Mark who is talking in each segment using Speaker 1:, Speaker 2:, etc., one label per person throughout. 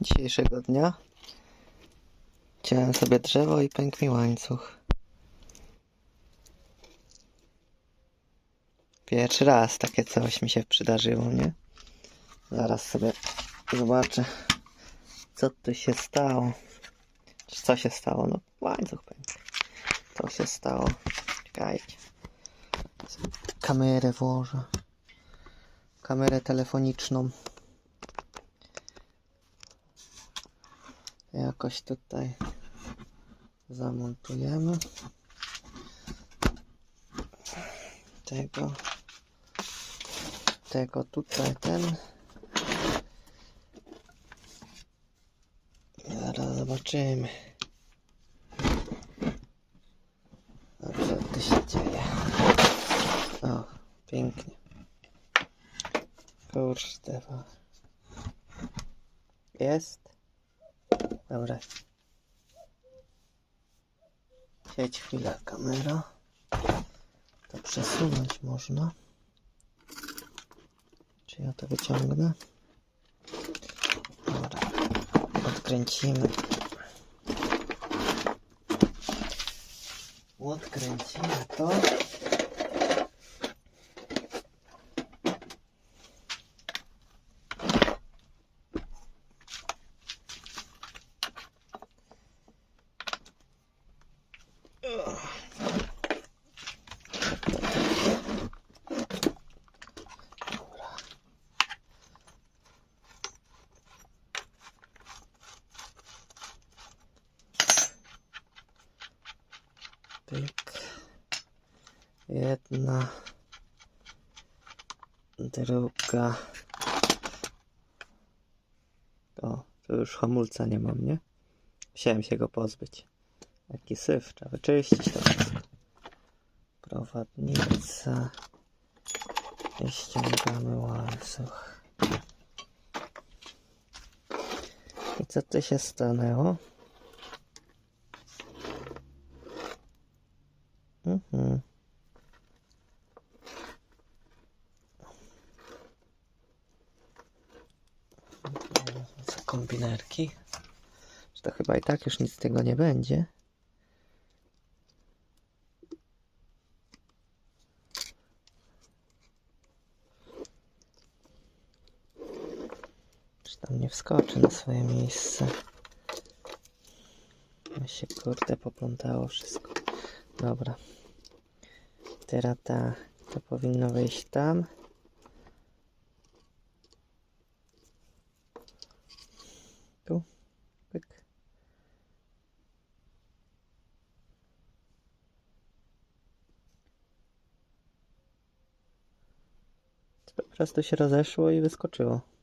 Speaker 1: dzisiejszego dnia. Ciąłem sobie drzewo i pękł mi łańcuch. Pierwszy raz takie coś mi się przydarzyło, nie? Zaraz sobie zobaczę, co tu się stało. Co się stało? No, łańcuch pękł. Co się stało? Czekajcie. Kamerę włożę. Kamerę telefoniczną. Jakoś tutaj zamontujemy. Tego. Tego tutaj ten. Zaraz zobaczymy. A co tu się dzieje? O, pięknie. Kurde. Jest? Dobra. Siedź chwilę kamera. To przesunąć można. Czy ja to wyciągnę? Dobra. Odkręcimy. Odkręcimy to. Pyk. Jedna. Druga. O, tu już hamulca nie mam, nie? Musiałem się go pozbyć. Jaki syf, trzeba wyczyścić to wszystko. Prowadnica. I ściągamy łańcuch. I co tu się stanęło? Mhm. Co kombinerki? Że to chyba i tak już nic z tego nie będzie. Tam nie wskoczy na swoje miejsce? Mi się kurde poplątało wszystko. Dobra. Teraz ta, to powinno wejść tam. Tu. Pyk. Po prostu się rozeszło i wyskoczyło.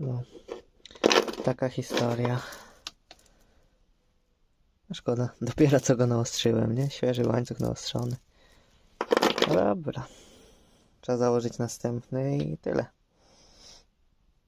Speaker 1: No. Taka historia. Szkoda, dopiero co go naostrzyłem, nie? Świeży łańcuch naostrzony. No Dobra. Trzeba założyć następny i tyle.